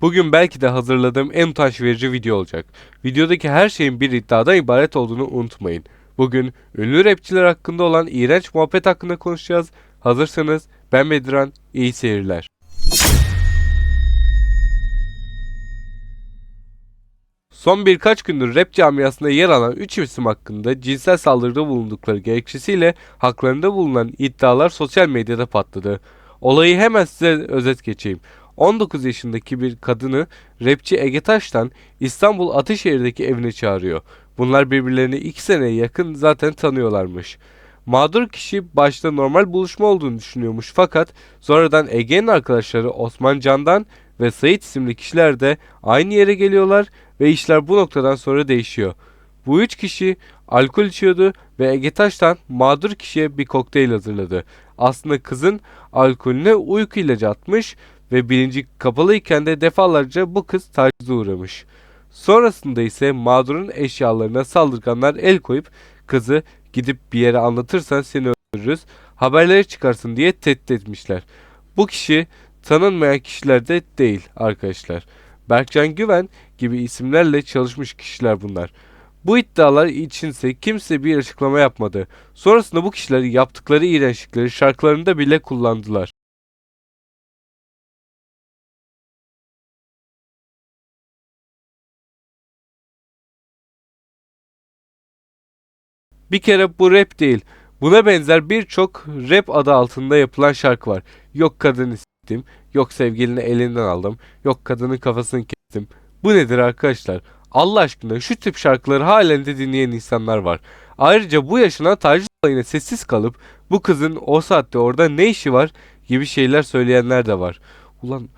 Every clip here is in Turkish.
Bugün belki de hazırladığım en utanç verici video olacak. Videodaki her şeyin bir iddiadan ibaret olduğunu unutmayın. Bugün ünlü rapçiler hakkında olan iğrenç muhabbet hakkında konuşacağız. Hazırsanız ben Bedran, iyi seyirler. Son birkaç gündür rap camiasında yer alan 3 isim hakkında cinsel saldırıda bulundukları gerekçesiyle haklarında bulunan iddialar sosyal medyada patladı. Olayı hemen size özet geçeyim. 19 yaşındaki bir kadını rapçi Ege Taş'tan İstanbul Ataşehir'deki evine çağırıyor. Bunlar birbirlerini 2 seneye yakın zaten tanıyorlarmış. Mağdur kişi başta normal buluşma olduğunu düşünüyormuş fakat sonradan Ege'nin arkadaşları Osman Candan ve Sait isimli kişiler de aynı yere geliyorlar ve işler bu noktadan sonra değişiyor. Bu üç kişi alkol içiyordu ve Ege Taş'tan mağdur kişiye bir kokteyl hazırladı. Aslında kızın alkolüne uyku ilacı atmış ve bilinci kapalıyken de defalarca bu kız tacize uğramış. Sonrasında ise mağdurun eşyalarına saldırganlar el koyup kızı gidip bir yere anlatırsan seni öldürürüz, haberlere çıkarsın diye tehdit etmişler. Bu kişi tanınmayan kişiler de değil arkadaşlar. Berkcan Güven gibi isimlerle çalışmış kişiler bunlar. Bu iddialar içinse kimse bir açıklama yapmadı. Sonrasında bu kişiler yaptıkları iğrençlikleri şarkılarında bile kullandılar. Bir kere bu rap değil. Buna benzer birçok rap adı altında yapılan şarkı var. Yok kadını s**tim, yok sevgilini elinden aldım, yok kadının kafasını kestim. Bu nedir arkadaşlar? Allah aşkına şu tip şarkıları halen de dinleyen insanlar var. Ayrıca bu yaşanan taciz olayına sessiz kalıp bu kızın o saatte orada ne işi var gibi şeyler söyleyenler de var. Ulan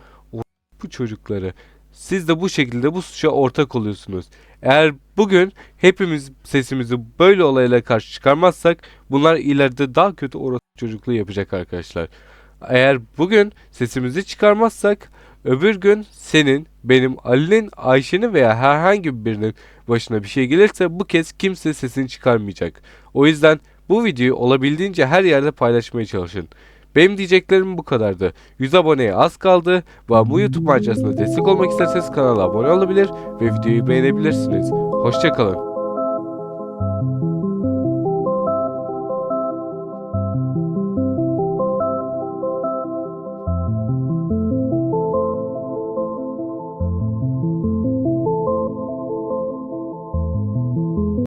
bu çocukları siz de bu şekilde bu suça ortak oluyorsunuz. Eğer bugün hepimiz sesimizi böyle olaylara karşı çıkarmazsak bunlar ileride daha kötü orası çocukluğu yapacak arkadaşlar. Eğer bugün sesimizi çıkarmazsak öbür gün senin, benim, Ali'nin, Ayşe'nin veya herhangi birinin başına bir şey gelirse bu kez kimse sesini çıkarmayacak. O yüzden bu videoyu olabildiğince her yerde paylaşmaya çalışın. Benim diyeceklerim bu kadardı. 100 aboneye az kaldı ve bu YouTube macerasına destek olmak isterseniz kanala abone olabilir ve videoyu beğenebilirsiniz. Hoşçakalın.